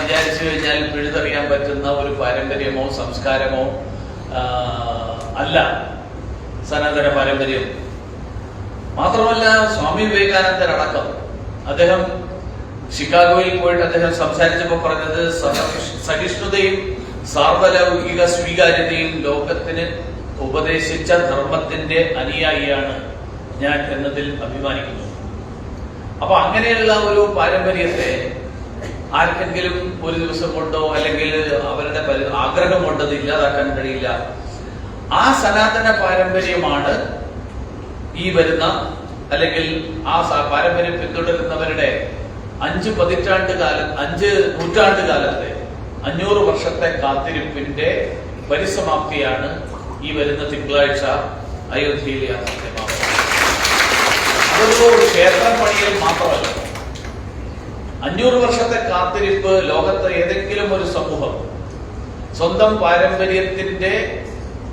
വിചാരിച്ചു കഴിഞ്ഞാൽ പിഴുതെറിയാൻ പറ്റുന്ന ഒരു പാരമ്പര്യമോ സംസ്കാരമോ അല്ല സനാതന പാരമ്പര്യം. മാത്രമല്ല സ്വാമി വിവേകാനന്ദൻ അടക്കം അദ്ദേഹം ഷിക്കാഗോയിൽ പോയിട്ട് അദ്ദേഹം സംസാരിച്ചപ്പോൾ പറഞ്ഞത് സഹ- സഹിഷ്ണുതയും സാർവലൗകിക സ്വീകാര്യതയും ലോകത്തിന് ഉപദേശിച്ച ധർമ്മത്തിന്റെ അനുയായിയാണ് ഞാൻ എന്നതിൽ അഭിമാനിക്കുന്നു. അപ്പൊ അങ്ങനെയുള്ള ഒരു പാരമ്പര്യത്തെ ആർക്കെങ്കിലും ഒരു ദിവസം കൊണ്ടോ അല്ലെങ്കിൽ അവരുടെ ആഗ്രഹം കൊണ്ടത് ഇല്ലാതാക്കാൻ കഴിയില്ല. ആ സനാതന പാരമ്പര്യമാണ് ഈ വരുന്ന അല്ലെങ്കിൽ ആ പാരമ്പര്യം പിന്തുടരുന്നവരുടെ അഞ്ച് പതിറ്റാണ്ട് കാലം അഞ്ച് നൂറ്റാണ്ട് കാലത്തെ അഞ്ഞൂറ് വർഷത്തെ കാത്തിരിപ്പിന്റെ പരിസമാപ്തിയാണ് ഈ വരുന്ന തിങ്കളാഴ്ച യാഥാർത്ഥ്യമാകുന്നത് അതൊരു ക്ഷേത്രം പണിയിൽ മാത്രമല്ല. അഞ്ഞൂറ് വർഷത്തെ കാത്തിരിപ്പ് ലോകത്ത് ഏതെങ്കിലും ഒരു സമൂഹം സ്വന്തം പാരമ്പര്യത്തിന്റെ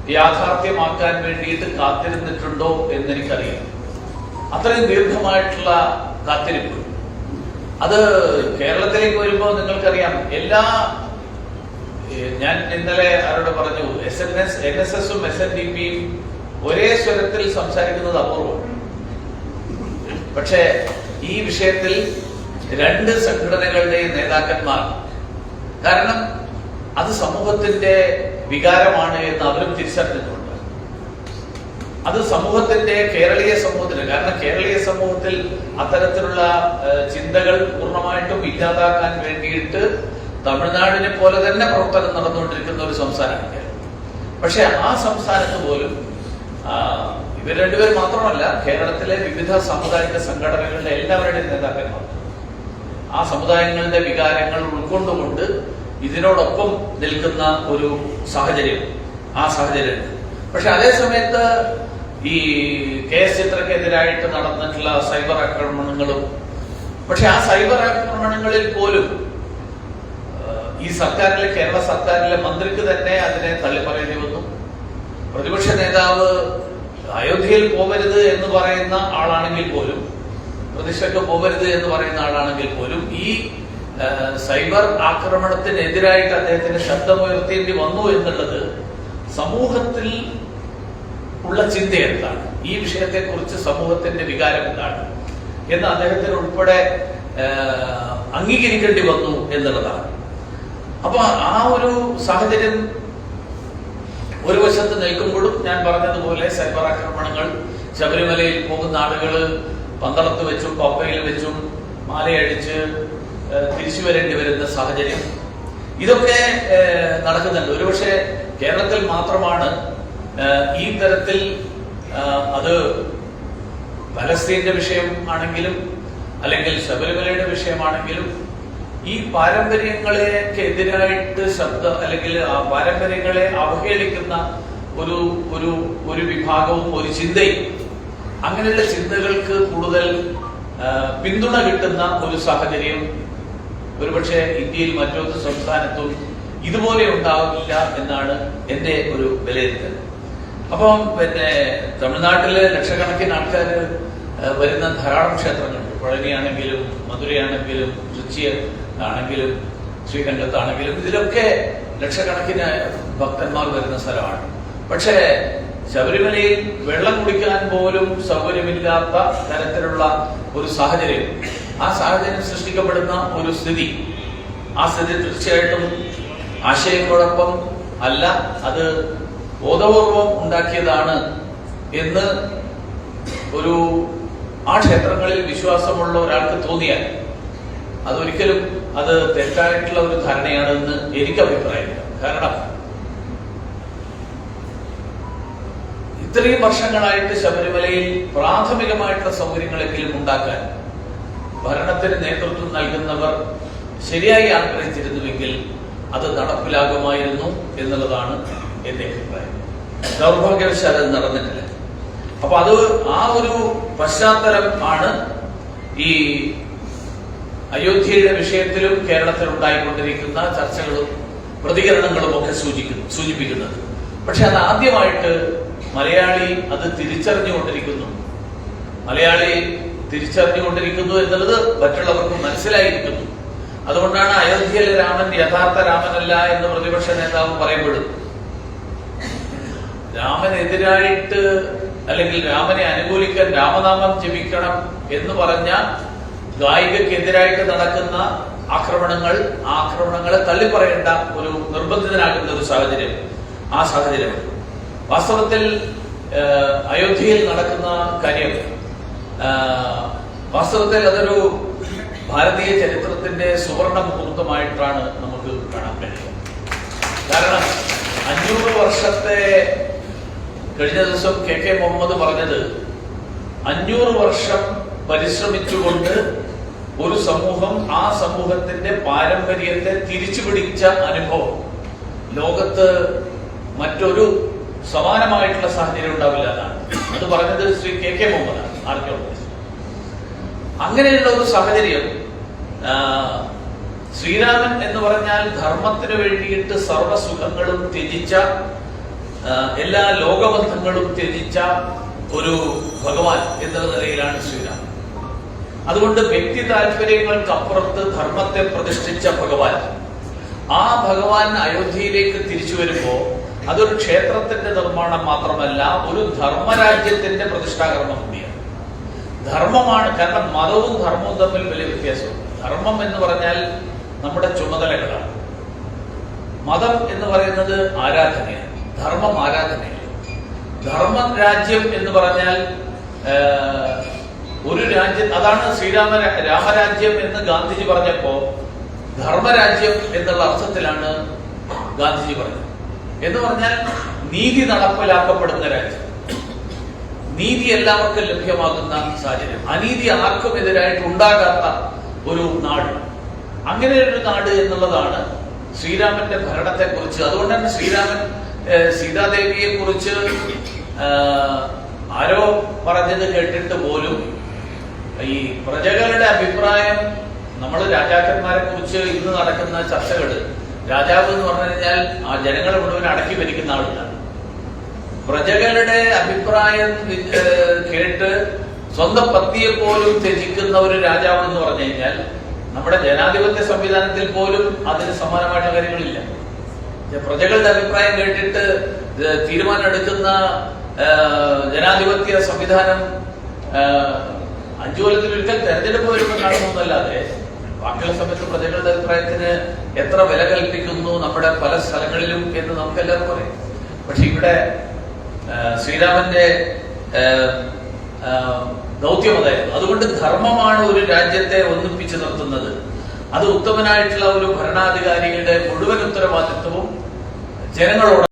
യാഥാർത്ഥ്യമാക്കാൻ വേണ്ടിയിട്ട് കാത്തിരുന്നിട്ടുണ്ടോ എന്നെനിക്കറിയാം. അത്രയും ദീർഘമായിട്ടുള്ള കാത്തിരിപ്പ്. അത് കേരളത്തിലേക്ക് വരുമ്പോൾ നിങ്ങൾക്കറിയാം. എല്ലാ ഞാൻ ഇന്നലെ ആരോട് പറഞ്ഞു S N S N S എസും എസ് എൻ ഡി പിയും ഒരേ സ്വരത്തിൽ സംസാരിക്കുന്നത് അപൂർവം. പക്ഷേ ഈ വിഷയത്തിൽ രണ്ട് സംഘടനകളുടെ നേതാക്കന്മാർ. കാരണം അത് സമൂഹത്തിന്റെ വികാരമാണ് എന്ന് അവരും തിരിച്ചറിഞ്ഞിട്ടുണ്ട്. അത് സമൂഹത്തിന്റെ കേരളീയ സമൂഹത്തിന് കാരണം കേരളീയ സമൂഹത്തിൽ അത്തരത്തിലുള്ള ചിന്തകൾ പൂർണമായിട്ടും ഇല്ലാതാക്കാൻ വേണ്ടിയിട്ട് തമിഴ്നാടിനെ പോലെ തന്നെ പ്രവർത്തനം നടന്നുകൊണ്ടിരിക്കുന്ന ഒരു സംസ്ഥാനമാണ് കേരളം. പക്ഷെ ആ സംസ്ഥാനത്ത് പോലും ഇവർ രണ്ടുപേർ മാത്രമല്ല കേരളത്തിലെ വിവിധ സാമുദായിക സംഘടനകളുടെ എല്ലാവരുടെയും നേതാക്കന്മാർ. ആ സമുദായങ്ങളുടെ വികാരങ്ങൾ ഉൾക്കൊണ്ടുകൊണ്ട് ഇതിനോടൊപ്പം നിൽക്കുന്ന ഒരു സാഹചര്യം ആ സാഹചര്യം പക്ഷെ അതേ സമയത്ത് ഈ കെ എസ് ചിത്രക്കെതിരായിട്ട് നടന്നിട്ടുള്ള സൈബർ ആക്രമണങ്ങളും പക്ഷെ ആ സൈബർ ആക്രമണങ്ങളിൽ പോലും ഈ സർക്കാരിലെ കേരള സർക്കാരിലെ മന്ത്രിക്ക് തന്നെ അതിനെ തള്ളിപ്പറയേണ്ടി വന്നു. പ്രതിപക്ഷ നേതാവ് അയോധ്യയിൽ പോകരുത് എന്ന് പറയുന്ന ആളാണെങ്കിൽ പോലും പ്രതിഷ്ഠയ്ക്ക് പോകരുത് എന്ന് പറയുന്ന ആളാണെങ്കിൽ പോലും ഈ സൈബർ ആക്രമണത്തിനെതിരായിട്ട് അദ്ദേഹത്തിന് ശബ്ദമുയർത്തേണ്ടി വന്നു എന്നുള്ളത് സമൂഹത്തിൽ ഉള്ള ചിന്ത എന്താണ്? ഈ വിഷയത്തെക്കുറിച്ച് സമൂഹത്തിന്റെ വികാരം എന്താണ്? എന്ന് അദ്ദേഹത്തിന് ഉൾപ്പെടെ അംഗീകരിക്കേണ്ടി വന്നു എന്നുള്ളതാണ്. അപ്പൊ ആ ഒരു സാഹചര്യം ഒരു വശത്ത് നിൽക്കുമ്പോഴും ഞാൻ പറഞ്ഞതുപോലെ സൈബർ ആക്രമണങ്ങൾ ശബരിമലയിൽ പോകുന്ന ആളുകൾ പന്തളത്ത് വെച്ചും പപ്പയിൽ വെച്ചും മാലയടിച്ച് തിരിച്ചു വരേണ്ടി വരുന്ന സാഹചര്യം. ഇതൊക്കെ നടക്കുന്നുണ്ട്. ഒരുപക്ഷെ കേരളത്തിൽ മാത്രമാണ് ഈ തരത്തിൽ അത് പലസ്തീന്റെ വിഷയം ആണെങ്കിലും അല്ലെങ്കിൽ ശബരിമലയുടെ വിഷയമാണെങ്കിലും ഈ പാരമ്പര്യങ്ങളെക്ക് എതിരായിട്ട് ശബ്ദ അല്ലെങ്കിൽ ആ പാരമ്പര്യങ്ങളെ അവഹേളിക്കുന്ന ഒരു ഒരു ഒരു വിഭാഗവും ഒരു ചിന്തയും അങ്ങനെയുള്ള ചിന്തകൾക്ക് കൂടുതൽ പിന്തുണ കിട്ടുന്ന ഒരു സാഹചര്യം ഒരുപക്ഷെ ഇന്ത്യയിൽ മറ്റൊരു സംസ്ഥാനത്തും ഇതുപോലെ ഉണ്ടാവില്ല എന്നാണ് എന്റെ ഒരു വിലയിരുത്തൽ. അപ്പം പിന്നെ തമിഴ്നാട്ടിലെ ലക്ഷക്കണക്കിന് ആൾക്കാർ വരുന്ന ധാരാളം ക്ഷേത്രങ്ങളുണ്ട്. പഴനിയാണെങ്കിലും മധുരയാണെങ്കിലും തൃച്ചി ആണെങ്കിലും ശ്രീകണ്ഠത്താണെങ്കിലും ഇതിലൊക്കെ ലക്ഷക്കണക്കിന് ഭക്തന്മാർ വരുന്ന സ്ഥലമാണ്. പക്ഷേ ശബരിമലയിൽ വെള്ളം കുടിക്കാൻ പോലും സൗകര്യമില്ലാത്ത തരത്തിലുള്ള ഒരു സാഹചര്യം. ആ സാഹചര്യം സൃഷ്ടിക്കപ്പെടുന്ന ഒരു സ്ഥിതി. ആ സ്ഥിതി തീർച്ചയായിട്ടും ആശയക്കുഴപ്പം അല്ല. അത് ബോധപൂർവം ഉണ്ടാക്കിയതാണ് എന്ന് ഒരു ആ ക്ഷേത്രങ്ങളിൽ വിശ്വാസമുള്ള ഒരാൾക്ക് തോന്നിയാൽ അതൊരിക്കലും അത് തെറ്റായിട്ടുള്ള ഒരു ധാരണയാണെന്ന് എനിക്ക് അഭിപ്രായമില്ല. കാരണം ഇത്രയും വർഷങ്ങളായിട്ട് ശബരിമലയിൽ പ്രാഥമികമായിട്ടുള്ള സൗകര്യങ്ങളെങ്കിലും ഉണ്ടാക്കാൻ ഭരണത്തിന് നേതൃത്വം നൽകുന്നവർ ശരിയായി ആഗ്രഹിച്ചിരുന്നുവെങ്കിൽ അത് നടപ്പിലാകുമായിരുന്നു എന്നുള്ളതാണ് എന്റെ അഭിപ്രായം. ദൗർഭാഗ്യവശാൽ അത് നടന്നിട്ടില്ല. അപ്പൊ അത് ആ ഒരു പശ്ചാത്തലം ആണ് ഈ അയോധ്യയുടെ വിഷയത്തിലും കേരളത്തിൽ ഉണ്ടായിക്കൊണ്ടിരിക്കുന്ന ചർച്ചകളും പ്രതികരണങ്ങളും ഒക്കെ സൂചിക്കുന്നു സൂചിപ്പിക്കുന്നത്. പക്ഷെ അത് ആദ്യമായിട്ട് മലയാളി അത് തിരിച്ചറിഞ്ഞുകൊണ്ടിരിക്കുന്നു. മലയാളി തിരിച്ചറിഞ്ഞുകൊണ്ടിരിക്കുന്നു എന്നുള്ളത് മറ്റുള്ളവർക്ക് മനസ്സിലായിരിക്കുന്നു. അതുകൊണ്ടാണ് അയോധ്യയിലെ രാമൻ യഥാർത്ഥ രാമനല്ല എന്ന് പ്രതിപക്ഷ നേതാവ് പറയപ്പെടുന്നത് രാമനെതിരായിട്ട് അല്ലെങ്കിൽ രാമനെ അനുകൂലിക്കാൻ രാമനാമം ജപിക്കണം എന്ന് പറഞ്ഞ ഗായികക്കെതിരായിട്ട് നടക്കുന്ന ആക്രമണങ്ങൾ ആക്രമണങ്ങളെ തള്ളിപ്പറയേണ്ട ഒരു നിർബന്ധിതനാകുന്ന ഒരു സാഹചര്യം ആ സാഹചര്യം വാസ്തവത്തിൽ അയോധ്യയിൽ നടക്കുന്ന കാര്യം വാസ്തവത്തിൽ അതൊരു ഭാരതീയ ചരിത്രത്തിന്റെ സുവർണ മുഹൂർത്തമായിട്ടാണ് നമുക്ക് കാണാൻ കഴിയുക. കാരണം അഞ്ഞൂറ് വർഷത്തെ കഴിഞ്ഞ ദിവസം കെ കെ മുഹമ്മദ് പറഞ്ഞത് അഞ്ഞൂറ് വർഷം പരിശ്രമിച്ചുകൊണ്ട് ഒരു സമൂഹം ആ സമൂഹത്തിന്റെ പാരമ്പര്യത്തെ തിരിച്ചു പിടിച്ച അനുഭവം. ലോകത്ത് മറ്റൊരു സമാനമായിട്ടുള്ള സാഹചര്യം ഉണ്ടാവില്ല എന്നാണ്. അത് പറഞ്ഞത് ശ്രീ കെ കെ മുഹമ്മദാണ് ആർക്കിയോളജിസ്റ്റ് അങ്ങനെയുള്ള ഒരു സാഹചര്യം ശ്രീരാമൻ എന്ന് പറഞ്ഞാൽ ധർമ്മത്തിന് വേണ്ടിയിട്ട് സർവസുഖങ്ങളും ത്യജിച്ച എല്ലാ ലോകബന്ധങ്ങളും ത്യജിച്ച ഒരു ഭഗവാൻ എന്ന നിലയിലാണ് ശ്രീരാമൻ. അതുകൊണ്ട് വ്യക്തി താല്പര്യങ്ങൾക്കപ്പുറത്ത് ധർമ്മത്തെ പ്രതിഷ്ഠിച്ച ഭഗവാൻ ആ ഭഗവാൻ അയോധ്യയിലേക്ക് തിരിച്ചു വരുമ്പോ അതൊരു ക്ഷേത്രത്തിന്റെ നിർമ്മാണം മാത്രമല്ല ഒരു ധർമ്മരാജ്യത്തിന്റെ പ്രതിഷ്ഠാകർമ്മം കൂടിയാണ്. ധർമ്മമാണ് കാരണം മതവും ധർമ്മവും തമ്മിൽ വലിയ വ്യത്യാസമുണ്ട് ധർമ്മം എന്ന് പറഞ്ഞാൽ നമ്മുടെ ചുമതലകളാണ്. മതം എന്ന് പറയുന്നത് ആരാധനയാണ്. ധർമ്മം ആരാധനയില്ല ധർമ്മ രാജ്യം എന്ന് പറഞ്ഞാൽ ഒരു രാജ്യം അതാണ് ശ്രീരാമ രാമരാജ്യം എന്ന് ഗാന്ധിജി പറഞ്ഞപ്പോ ധർമ്മരാജ്യം എന്നുള്ള അർത്ഥത്തിലാണ് ഗാന്ധിജി പറഞ്ഞത്. എന്ന് പറഞ്ഞാൽ നീതി നടപ്പിലാക്കപ്പെടുന്ന രാജ്യം. നീതി എല്ലാവർക്കും ലഭ്യമാകുന്ന സാഹചര്യം. അനീതി ആർക്കും എതിരായിട്ട് ഉണ്ടാകാത്ത ഒരു നാട്. അങ്ങനെ ഒരു നാട് എന്നുള്ളതാണ് ശ്രീരാമന്റെ ഭരണത്തെ കുറിച്ച് അതുകൊണ്ട് തന്നെ ശ്രീരാമൻ സീതാദേവിയെ കുറിച്ച് ആരോ പറഞ്ഞത് കേട്ടിട്ട് പോലും ഈ പ്രജകളുടെ അഭിപ്രായം നമ്മൾ രാജാക്കന്മാരെ കുറിച്ച് ഇന്ന് നടക്കുന്ന ചർച്ചകൾ രാജാവ് എന്ന് പറഞ്ഞു കഴിഞ്ഞാൽ ആ ജനങ്ങളെ മുഴുവൻ അടക്കി ഭരിക്കുന്ന ആളില്ല പ്രജകളുടെ അഭിപ്രായം കേട്ട് സ്വന്തം പത്തിയെ പോലും ത്യജിക്കുന്ന ഒരു രാജാവ് എന്ന് പറഞ്ഞു കഴിഞ്ഞാൽ നമ്മുടെ ജനാധിപത്യ സംവിധാനത്തിൽ പോലും അതിന് സമാനമായിട്ടുള്ള കാര്യങ്ങളില്ല. പ്രജകളുടെ അഭിപ്രായം കേട്ടിട്ട് തീരുമാനം എടുക്കുന്ന ജനാധിപത്യ സംവിധാനം അഞ്ചു കൊല്ലത്തിൽ ഒരിക്കൽ തെരഞ്ഞെടുപ്പ് വരുമ്പോൾ കാണുന്നതല്ലാതെ ബാക്കിയുള്ള സമയത്ത് പ്രജകളുടെ അഭിപ്രായത്തിന് എത്ര വില കൽപ്പിക്കുന്നു നമ്മുടെ പല സ്ഥലങ്ങളിലും എന്ന് നമുക്ക് എല്ലാവർക്കും അറിയാം. പക്ഷെ ഇവിടെ ശ്രീരാമന്റെ ദൗത്യം അതായിരുന്നു. അതുകൊണ്ട് ധർമ്മമാണ് ഒരു രാജ്യത്തെ ഒന്നിപ്പിച്ചു നിർത്തുന്നത്. അത് ഉത്തമനായിട്ടുള്ള ഒരു ഭരണാധികാരികളുടെ മുഴുവൻ ഉത്തരവാദിത്വവും ജനങ്ങളോട്